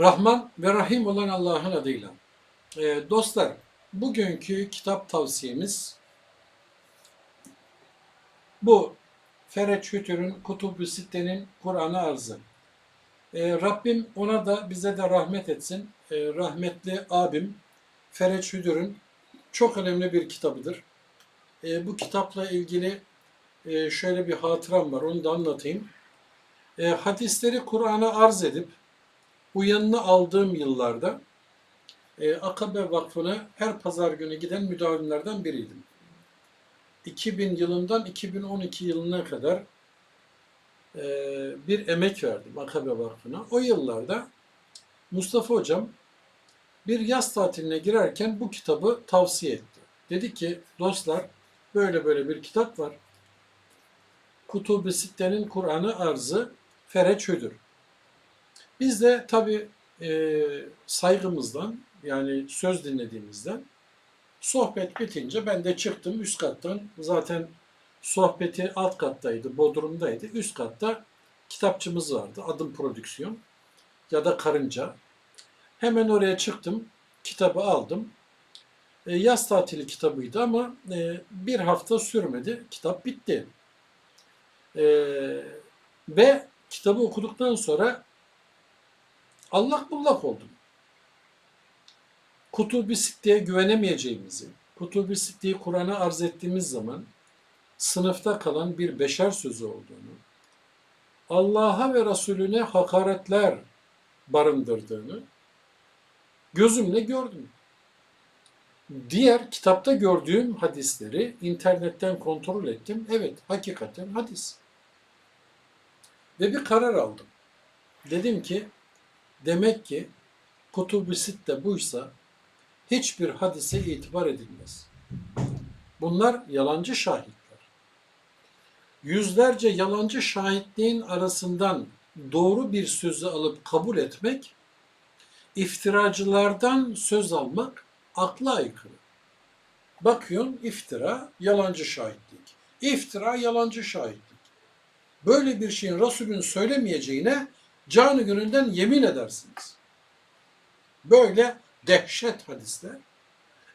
Rahman ve Rahim olan Allah'ın adıyla. Ee, dostlar, bugünkü kitap tavsiyemiz bu. Fereç Hütür'ün Kutubu Sitte'nin Kur'an'ı arzı. Ee, Rabbim ona da bize de rahmet etsin. Ee, rahmetli abim Fereç Hütür'ün çok önemli bir kitabıdır. Ee, bu kitapla ilgili e, şöyle bir hatıram var, onu da anlatayım. E, hadisleri Kur'an'a arz edip uyanını aldığım yıllarda e, Akabe Vakfı'na her pazar günü giden müdavimlerden biriydim. 2000 yılından 2012 yılına kadar e, bir emek verdim Akabe Vakfı'na. O yıllarda Mustafa Hocam bir yaz tatiline girerken bu kitabı tavsiye etti. Dedi ki dostlar böyle böyle bir kitap var. Kutubu Sitte'nin Kur'an'ı arzı Fereç Hüdür. Biz de tabi e, saygımızdan yani söz dinlediğimizden sohbet bitince ben de çıktım üst kattan. Zaten sohbeti alt kattaydı, Bodrum'daydı. Üst katta kitapçımız vardı. Adım Prodüksiyon ya da Karınca. Hemen oraya çıktım. Kitabı aldım. E, yaz tatili kitabıydı ama e, bir hafta sürmedi. Kitap bitti. E, ve kitabı okuduktan sonra allak bullak oldum. Kutubi Sitte'ye güvenemeyeceğimizi, Kutubi Sitte'yi Kur'an'a arz ettiğimiz zaman sınıfta kalan bir beşer sözü olduğunu, Allah'a ve Resulüne hakaretler barındırdığını gözümle gördüm. Diğer kitapta gördüğüm hadisleri internetten kontrol ettim. Evet, hakikaten hadis. Ve bir karar aldım. Dedim ki, demek ki Kutubu Sitte buysa hiçbir hadise itibar edilmez. Bunlar yalancı şahitler. Yüzlerce yalancı şahitliğin arasından doğru bir sözü alıp kabul etmek, iftiracılardan söz almak akla aykırı. Bakıyorsun iftira, yalancı şahitlik. İftira, yalancı şahitlik. Böyle bir şeyin Resulün söylemeyeceğine canı gönülden yemin edersiniz. Böyle dehşet hadisler.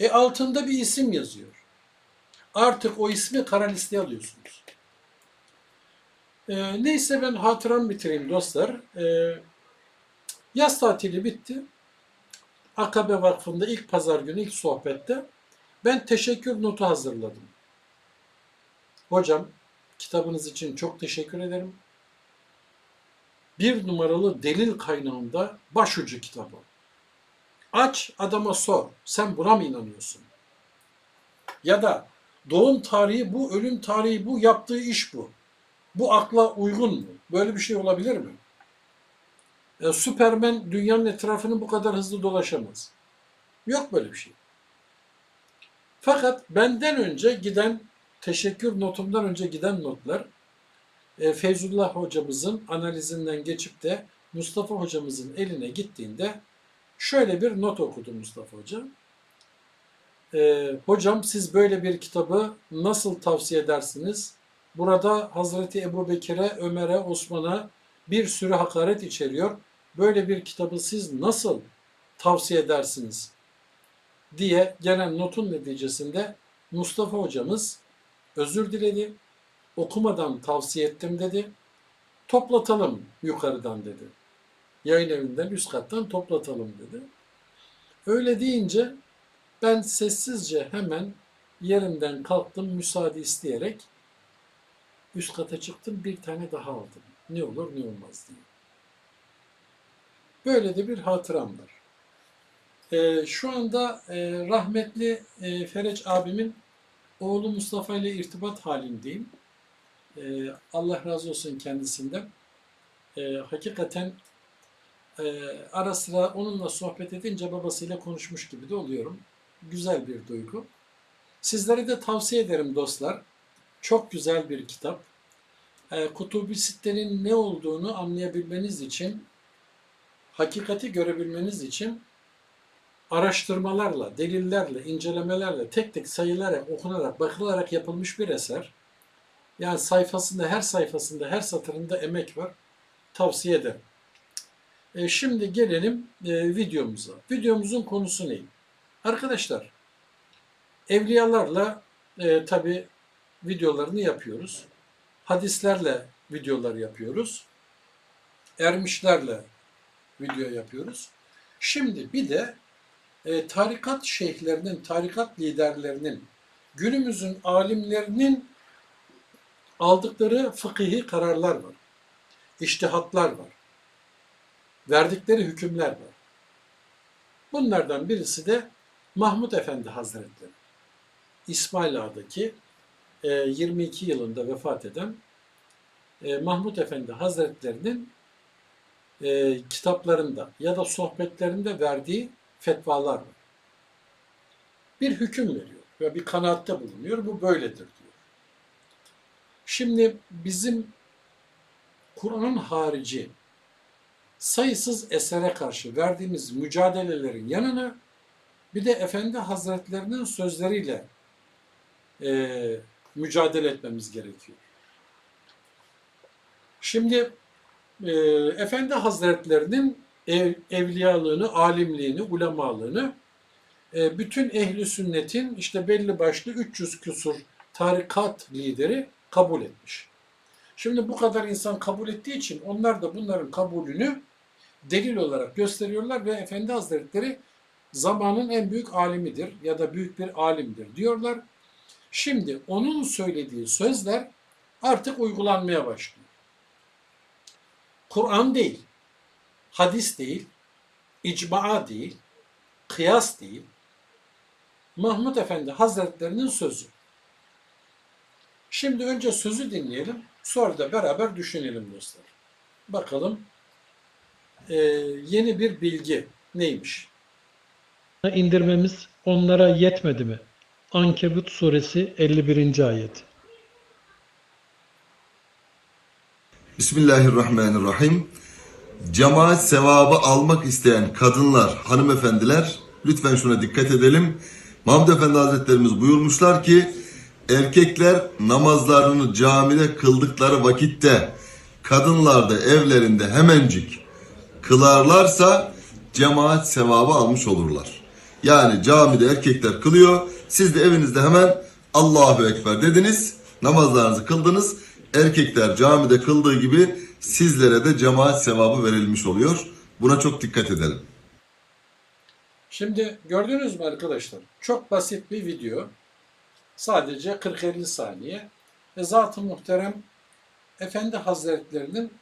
E altında bir isim yazıyor. Artık o ismi kara listeye alıyorsunuz. E, neyse ben hatıram bitireyim dostlar. E, yaz tatili bitti. Akabe Vakfı'nda ilk pazar günü ilk sohbette ben teşekkür notu hazırladım. Hocam kitabınız için çok teşekkür ederim. Bir numaralı delil kaynağında başucu kitabı. Aç adama sor. Sen buna mı inanıyorsun? Ya da doğum tarihi bu, ölüm tarihi bu, yaptığı iş bu. Bu akla uygun mu? Böyle bir şey olabilir mi? E, Süpermen dünyanın etrafını bu kadar hızlı dolaşamaz. Yok böyle bir şey. Fakat benden önce giden, teşekkür notumdan önce giden notlar Feyzullah hocamızın analizinden geçip de Mustafa hocamızın eline gittiğinde şöyle bir not okudu Mustafa Hoca. E, hocam siz böyle bir kitabı nasıl tavsiye edersiniz? Burada Hazreti Ebu Bekir'e, Ömer'e, Osman'a bir sürü hakaret içeriyor. Böyle bir kitabı siz nasıl tavsiye edersiniz? diye gelen notun neticesinde Mustafa hocamız özür diledi. Okumadan tavsiye ettim dedi. Toplatalım yukarıdan dedi. Yayın evinden üst kattan toplatalım dedi. Öyle deyince ben sessizce hemen yerimden kalktım müsaade isteyerek üst kata çıktım bir tane daha aldım. Ne olur ne olmaz diye. Böyle de bir hatıram var. Ee, şu anda e, rahmetli e, Fereç abimin oğlu Mustafa ile irtibat halindeyim. E, Allah razı olsun kendisinden. E, hakikaten e, ara sıra onunla sohbet edince babasıyla konuşmuş gibi de oluyorum. Güzel bir duygu. Sizlere de tavsiye ederim dostlar. Çok güzel bir kitap. E, Kutubi Sitte'nin ne olduğunu anlayabilmeniz için, hakikati görebilmeniz için araştırmalarla, delillerle, incelemelerle, tek tek sayılarak, okunarak, bakılarak yapılmış bir eser. Yani sayfasında, her sayfasında, her satırında emek var. Tavsiye ederim. E, şimdi gelelim e, videomuza. Videomuzun konusu ne? Arkadaşlar, evliyalarla e, tabi videolarını yapıyoruz. Hadislerle videolar yapıyoruz. Ermişlerle video yapıyoruz. Şimdi bir de e, tarikat şeyhlerinin, tarikat liderlerinin, günümüzün alimlerinin aldıkları fıkıhi kararlar var. İçtihatlar var. Verdikleri hükümler var. Bunlardan birisi de Mahmud Efendi Hazretleri. İsmail Ağa'daki e, 22 yılında vefat eden e, Mahmud Efendi Hazretlerinin e, kitaplarında ya da sohbetlerinde verdiği fetvalar var. Bir hüküm veriyor ve bir kanaatte bulunuyor. Bu böyledir. Şimdi bizim Kur'an'ın harici sayısız esere karşı verdiğimiz mücadelelerin yanına bir de Efendi Hazretlerinin sözleriyle e, mücadele etmemiz gerekiyor. Şimdi e, Efendi Hazretlerinin ev, evliyalığını, alimliğini, ulemalığını e, bütün ehli sünnetin işte belli başlı 300 küsur tarikat lideri kabul etmiş. Şimdi bu kadar insan kabul ettiği için onlar da bunların kabulünü delil olarak gösteriyorlar ve Efendi Hazretleri zamanın en büyük alimidir ya da büyük bir alimdir diyorlar. Şimdi onun söylediği sözler artık uygulanmaya başlıyor. Kur'an değil, hadis değil, icma değil, kıyas değil, Mahmud Efendi Hazretlerinin sözü. Şimdi önce sözü dinleyelim, sonra da beraber düşünelim dostlar. Bakalım e, yeni bir bilgi neymiş? indirmemiz onlara yetmedi mi? Ankebut suresi 51. ayet. Bismillahirrahmanirrahim. Cemaat sevabı almak isteyen kadınlar, hanımefendiler lütfen şuna dikkat edelim. Mahmud Efendi Hazretlerimiz buyurmuşlar ki erkekler namazlarını camide kıldıkları vakitte kadınlar da evlerinde hemencik kılarlarsa cemaat sevabı almış olurlar. Yani camide erkekler kılıyor. Siz de evinizde hemen Allahu Ekber dediniz. Namazlarınızı kıldınız. Erkekler camide kıldığı gibi sizlere de cemaat sevabı verilmiş oluyor. Buna çok dikkat edelim. Şimdi gördünüz mü arkadaşlar? Çok basit bir video. Sadece 40-50 saniye. Ve zat-ı muhterem Efendi Hazretlerinin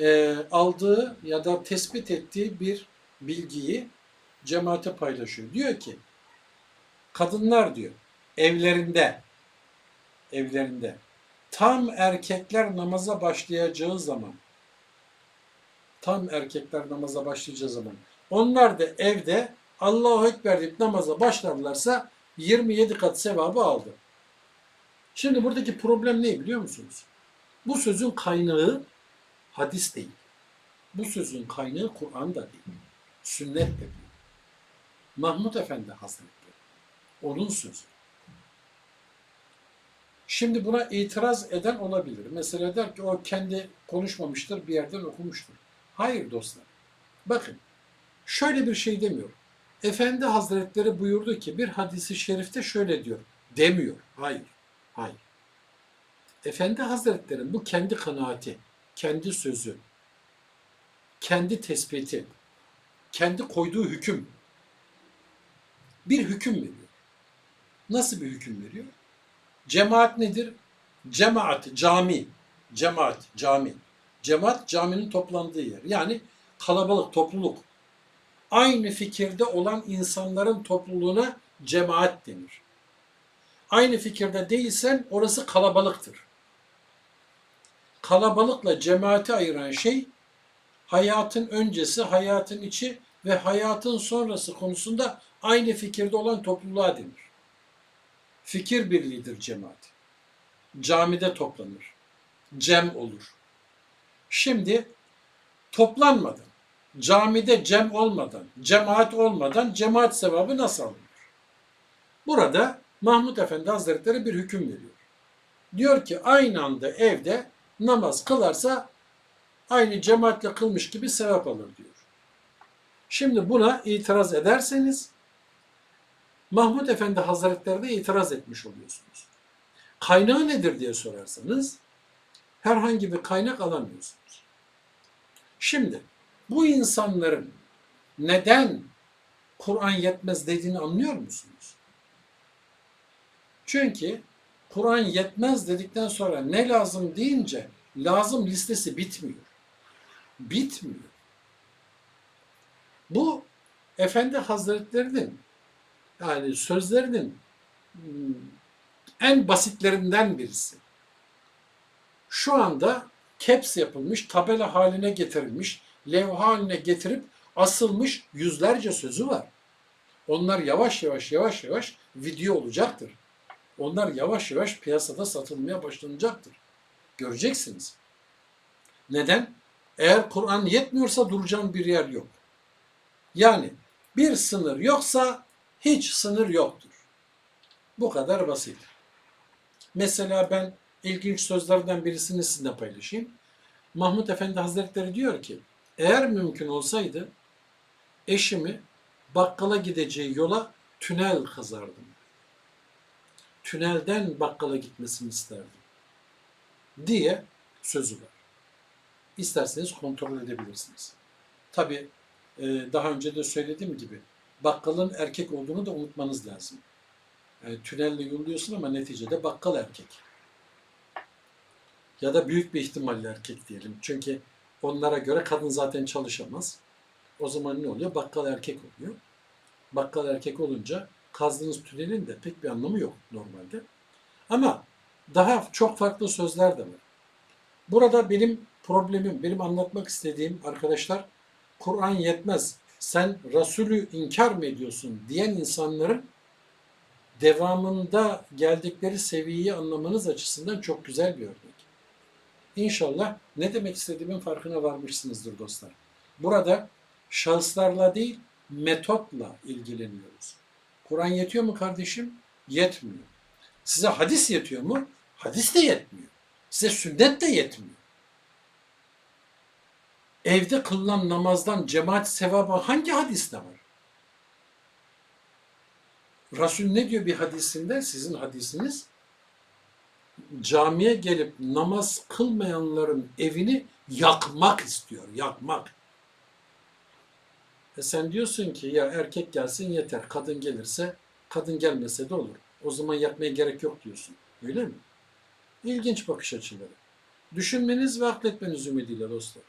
e, aldığı ya da tespit ettiği bir bilgiyi cemaate paylaşıyor. Diyor ki kadınlar diyor evlerinde evlerinde tam erkekler namaza başlayacağı zaman tam erkekler namaza başlayacağı zaman onlar da evde Allahu Ekber deyip namaza başlarlarsa 27 kat sevabı aldı. Şimdi buradaki problem ne biliyor musunuz? Bu sözün kaynağı hadis değil. Bu sözün kaynağı Kur'an da değil. Sünnet de değil. Mahmud Efendi Hazretleri. Onun sözü. Şimdi buna itiraz eden olabilir. Mesela der ki o kendi konuşmamıştır, bir yerden okumuştur. Hayır dostlar. Bakın, şöyle bir şey demiyor. Efendi Hazretleri buyurdu ki bir hadisi şerifte şöyle diyor. Demiyor. Hayır. Hayır. Efendi Hazretleri bu kendi kanaati, kendi sözü, kendi tespiti, kendi koyduğu hüküm. Bir hüküm veriyor. Nasıl bir hüküm veriyor? Cemaat nedir? Cemaat, cami. Cemaat, cami. Cemaat caminin toplandığı yer. Yani kalabalık, topluluk. Aynı fikirde olan insanların topluluğuna cemaat denir. Aynı fikirde değilsen orası kalabalıktır. Kalabalıkla cemaati ayıran şey hayatın öncesi, hayatın içi ve hayatın sonrası konusunda aynı fikirde olan topluluğa denir. Fikir birliğidir cemaat. Camide toplanır. Cem olur. Şimdi toplanmadan, camide cem olmadan, cemaat olmadan cemaat sevabı nasıl alınır? Burada Mahmud Efendi Hazretleri bir hüküm veriyor. Diyor ki aynı anda evde namaz kılarsa aynı cemaatle kılmış gibi sevap alır diyor. Şimdi buna itiraz ederseniz Mahmud Efendi Hazretleri de itiraz etmiş oluyorsunuz. Kaynağı nedir diye sorarsanız herhangi bir kaynak alamıyorsunuz. Şimdi bu insanların neden Kur'an yetmez dediğini anlıyor musunuz? Çünkü Kur'an yetmez dedikten sonra ne lazım deyince lazım listesi bitmiyor. Bitmiyor. Bu Efendi Hazretlerinin yani sözlerinin hmm, en basitlerinden birisi. Şu anda caps yapılmış, tabela haline getirilmiş, levha haline getirip asılmış yüzlerce sözü var. Onlar yavaş yavaş yavaş yavaş video olacaktır. Onlar yavaş yavaş piyasada satılmaya başlanacaktır. Göreceksiniz. Neden? Eğer Kur'an yetmiyorsa duracağın bir yer yok. Yani bir sınır yoksa hiç sınır yoktur. Bu kadar basit. Mesela ben ilginç sözlerden birisini sizinle paylaşayım. Mahmut Efendi Hazretleri diyor ki, eğer mümkün olsaydı eşimi bakkala gideceği yola tünel kazardım. Tünelden bakkala gitmesini isterdim. Diye sözü var. İsterseniz kontrol edebilirsiniz. Tabi daha önce de söylediğim gibi bakkalın erkek olduğunu da unutmanız lazım. Yani tünelle yolluyorsun ama neticede bakkal erkek. Ya da büyük bir ihtimalle erkek diyelim. Çünkü onlara göre kadın zaten çalışamaz. O zaman ne oluyor? Bakkal erkek oluyor. Bakkal erkek olunca kazdığınız tünelin de pek bir anlamı yok normalde. Ama daha çok farklı sözler de var. Burada benim problemim, benim anlatmak istediğim arkadaşlar Kur'an yetmez. Sen Resulü inkar mı ediyorsun diyen insanların devamında geldikleri seviyeyi anlamanız açısından çok güzel bir örnek. İnşallah ne demek istediğimin farkına varmışsınızdır dostlar. Burada şahıslarla değil, metotla ilgileniyoruz. Kur'an yetiyor mu kardeşim? Yetmiyor. Size hadis yetiyor mu? Hadis de yetmiyor. Size sünnet de yetmiyor. Evde kılınan namazdan cemaat sevabı hangi hadiste var? Resul ne diyor bir hadisinde? Sizin hadisiniz. Camiye gelip namaz kılmayanların evini yakmak istiyor. Yakmak. E sen diyorsun ki ya erkek gelsin yeter. Kadın gelirse, kadın gelmese de olur. O zaman yakmaya gerek yok diyorsun. Öyle mi? İlginç bakış açıları. Düşünmeniz ve akletmeniz ümidiyle dostlar.